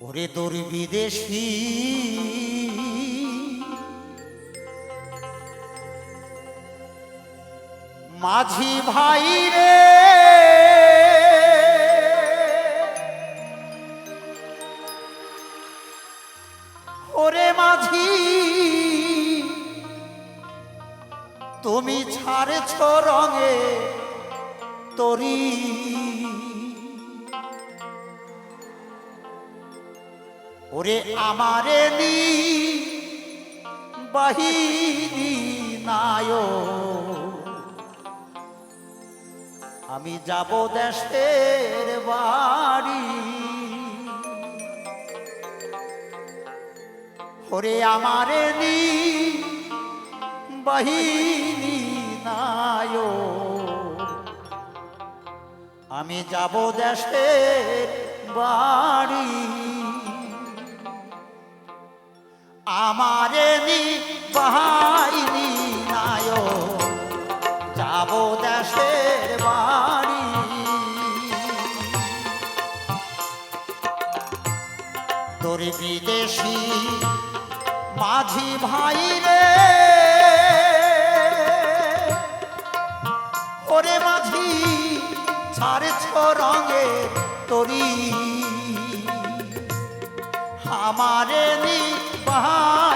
ওরে তোর বিদেশি। মাঝি ভাই রে। ওরে মাঝি তুমি ছাড়েছ রঙে তরি। ওরে আমারে নি বাহিনী নায় আমি যাব দেশের বাড়ি। ওরে আমারে নি বাহিনী নায় আমি যাব দেশের বাড়ি। আমারে নি বাহিনী নায় যাব দেশের বাড়ি তোর বিদেশি মাঝি ভাই রে। ওরে মাঝি, ছাড়েছ রঙে তরি। আমারে নি বাহিনী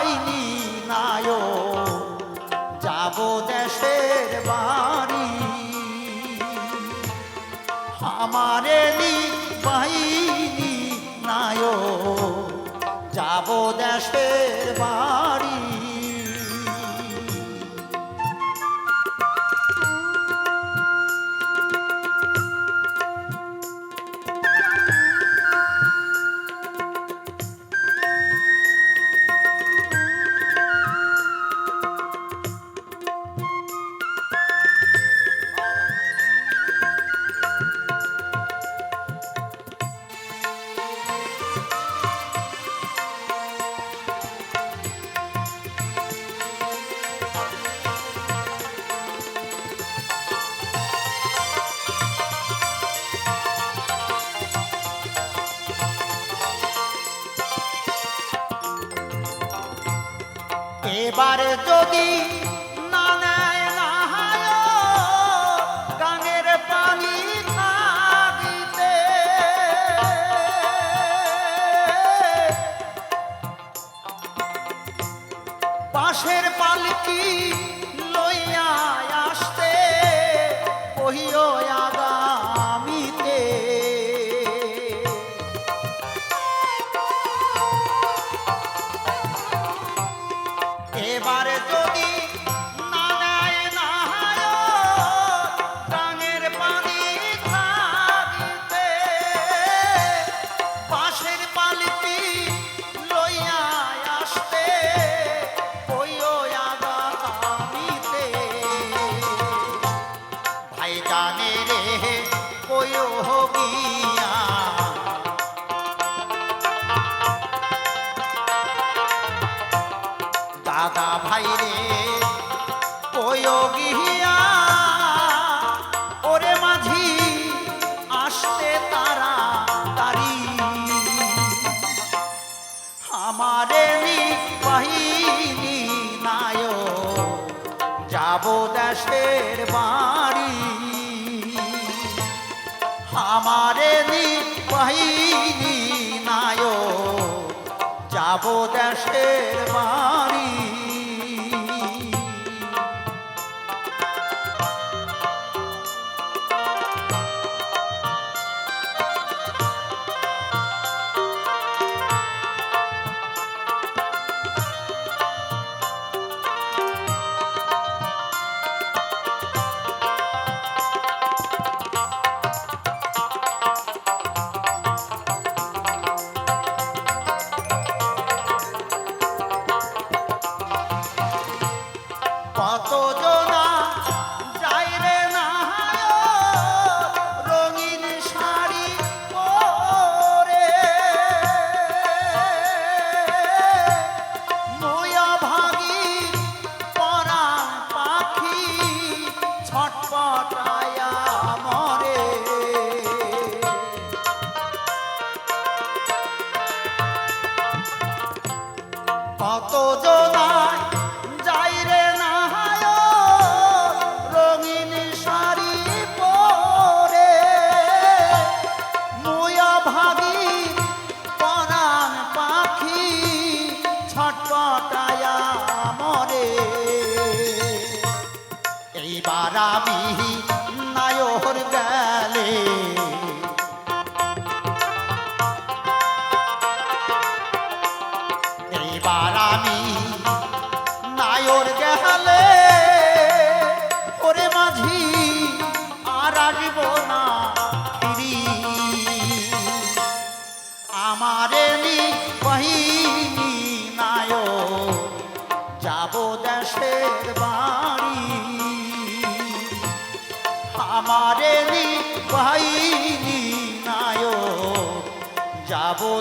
এবারে যদি না নেয় না গানের পানি দিতে পাশের পালকি আমারে বাহিনী নায় যাব দেশের বাড়ি। আমারে বাহিনী নায় যাব দেশের বাড়ি। আর আমি নায়র গেলে ওরে মাঝি, আর আসব না ফিরি। আমার কহি বাড়ি। আমার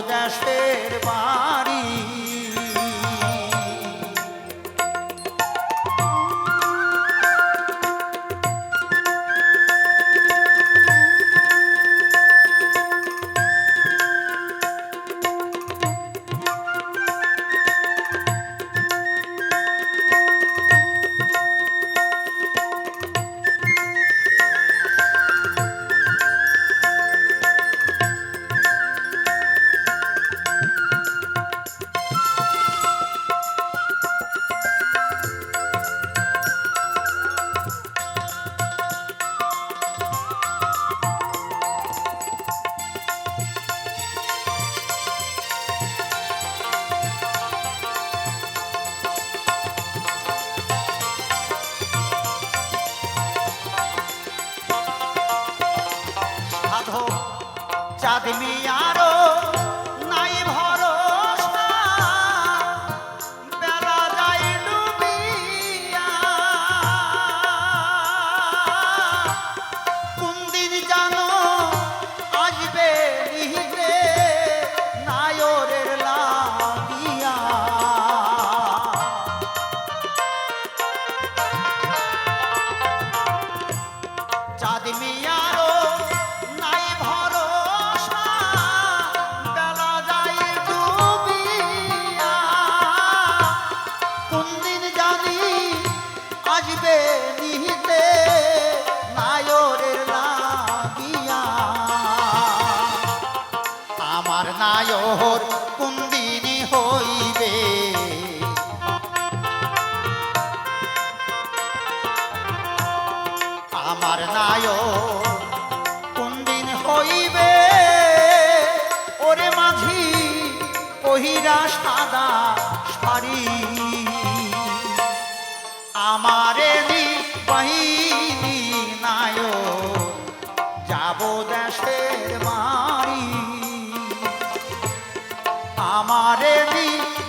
দেশের বাড়ি। নায়র কুন্দিনী হইবে। আমার নায়র কুন্দিন হইবে। ওরে মাঝি কহিরা সাদা বাহিনী নায় যাব দেশের বাড়ি। আমারে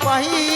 বাহিনী